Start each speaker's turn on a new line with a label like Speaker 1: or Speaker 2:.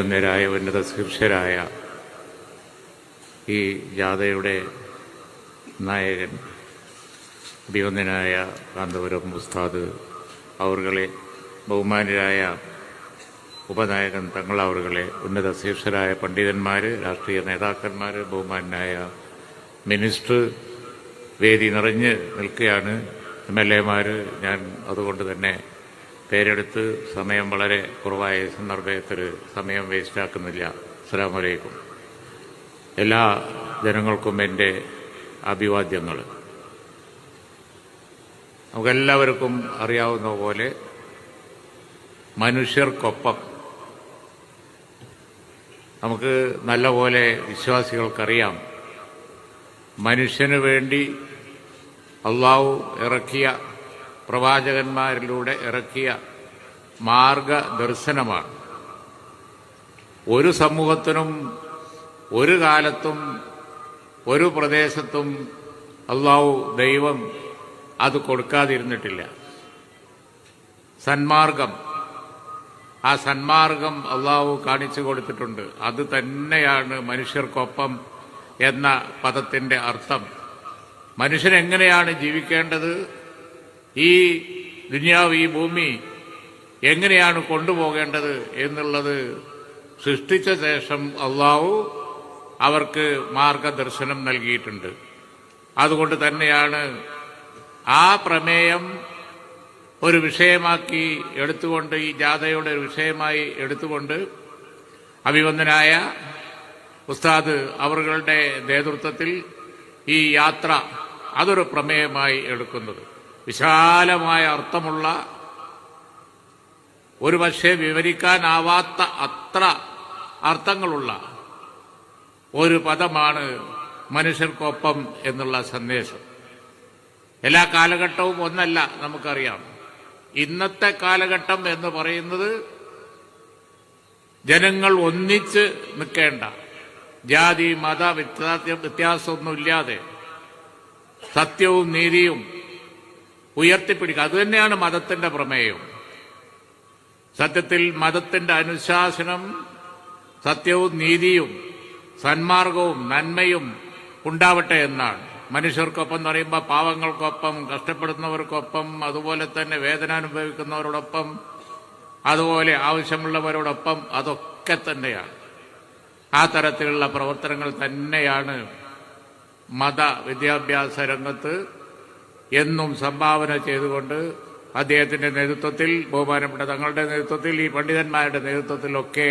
Speaker 1: ഉന്നതരായ ഉന്നത ശീർഷരായ ഈ ജാഥയുടെ നായകൻ അഭിവന്ദനായ കാന്തപുരം ഉസ്താദ് അവർകളെ ബഹുമാനരായ ഉപനായകൻ തങ്ങൾ അവർകളെ ഉന്നത ശീർഷരായ പണ്ഡിതന്മാർ രാഷ്ട്രീയ നേതാക്കന്മാർ ബഹുമാനായ മിനിസ്റ്റർ വേദി നിറഞ്ഞ് നിൽക്കുകയാണ് എം എൽ എമാർ ഞാൻ അതുകൊണ്ട് തന്നെ പേരെടുത്ത് സമയം വളരെ കുറവായ സന്ദർഭത്തിൽ സമയം വേസ്റ്റാക്കുന്നില്ല അസ്സാം വലൈക്കും എല്ലാ ജനങ്ങൾക്കും എന്റെ അഭിവാദ്യങ്ങൾ. നമുക്കെല്ലാവർക്കും അറിയാവുന്ന പോലെ മനുഷ്യർക്കൊപ്പം നമുക്ക് നല്ലപോലെ വിശ്വാസികൾക്കറിയാം. മനുഷ്യന് വേണ്ടി അള്ളാഹു ഇറക്കിയ പ്രവാചകന്മാരിലൂടെ ഇറക്കിയ മാർഗദർശനമാണ്. ഒരു സമൂഹത്തിനും ഒരു കാലത്തും ഒരു പ്രദേശത്തും അള്ളാഹു ദൈവം അത് കൊടുക്കാതിരുന്നിട്ടില്ല. സന്മാർഗം. ആ സന്മാർഗം അള്ളാഹു കാണിച്ചു കൊടുത്തിട്ടുണ്ട്. അത് തന്നെയാണ് മനുഷ്യർക്കൊപ്പം എന്ന പദത്തിന്റെ അർത്ഥം. മനുഷ്യൻ എങ്ങനെയാണ് ജീവിക്കേണ്ടത്? ഈ ദുനിയാവ് ഈ ഭൂമി എങ്ങനെയാണ് കൊണ്ടുപോകേണ്ടത് എന്നുള്ളത് സൃഷ്ടിച്ച ശേഷം അള്ളാഹു അവർക്ക് മാർഗദർശനം നൽകിയിട്ടുണ്ട്. അതുകൊണ്ട് തന്നെയാണ് ആ പ്രമേയം ഒരു വിഷയമാക്കി എടുത്തുകൊണ്ട് ഈ ജാഥയുടെ ഒരു വിഷയമായി എടുത്തുകൊണ്ട് അഭിവന്ദനായ ഉസ്താദ് അവരുടെ നേതൃത്വത്തിൽ ഈ യാത്ര അതൊരു പ്രമേയമായി എടുക്കുന്നത്. വിശാലമായ അർത്ഥമുള്ള ഒരു പക്ഷേ വിവരിക്കാനാവാത്ത അത്ര അർത്ഥങ്ങളുള്ള ഒരു പദമാണ് മനുഷ്യർക്കൊപ്പം എന്നുള്ള സന്ദേശം. എല്ലാ കാലഘട്ടവും ഒന്നല്ല നമുക്കറിയാം. ഇന്നത്തെ കാലഘട്ടം എന്ന് പറയുന്നത് ജനങ്ങൾ ഒന്നിച്ച് നിൽക്കേണ്ട. ജാതി മത വ്യത്യാ- വ്യത്യാസമൊന്നുമില്ലാതെ സത്യവും നീതിയും ഉയർത്തിപ്പിടിക്കുക. അതുതന്നെയാണ് മതത്തിന്റെ പ്രമേയം. സത്യത്തിൽ മതത്തിന്റെ അനുശാസനം സത്യവും നീതിയും സന്മാർഗവും നന്മയും ഉണ്ടാവട്ടെ എന്നാണ്. മനുഷ്യർക്കൊപ്പം എന്ന് പറയുമ്പോൾ പാവങ്ങൾക്കൊപ്പം കഷ്ടപ്പെടുന്നവർക്കൊപ്പം അതുപോലെ തന്നെ വേദന അനുഭവിക്കുന്നവരോടൊപ്പം അതുപോലെ ആവശ്യമുള്ളവരോടൊപ്പം അതൊക്കെ തന്നെയാണ്. ആ തരത്തിലുള്ള പ്രവർത്തനങ്ങൾ തന്നെയാണ് മത വിദ്യാഭ്യാസ രംഗത്ത് എന്നും സംഭാവന ചെയ്തുകൊണ്ട് അദ്ദേഹത്തിന്റെ നേതൃത്വത്തിൽ ബഹുമാനപ്പെട്ട തങ്ങളുടെ നേതൃത്വത്തിൽ ഈ പണ്ഡിതന്മാരുടെ നേതൃത്വത്തിലൊക്കെ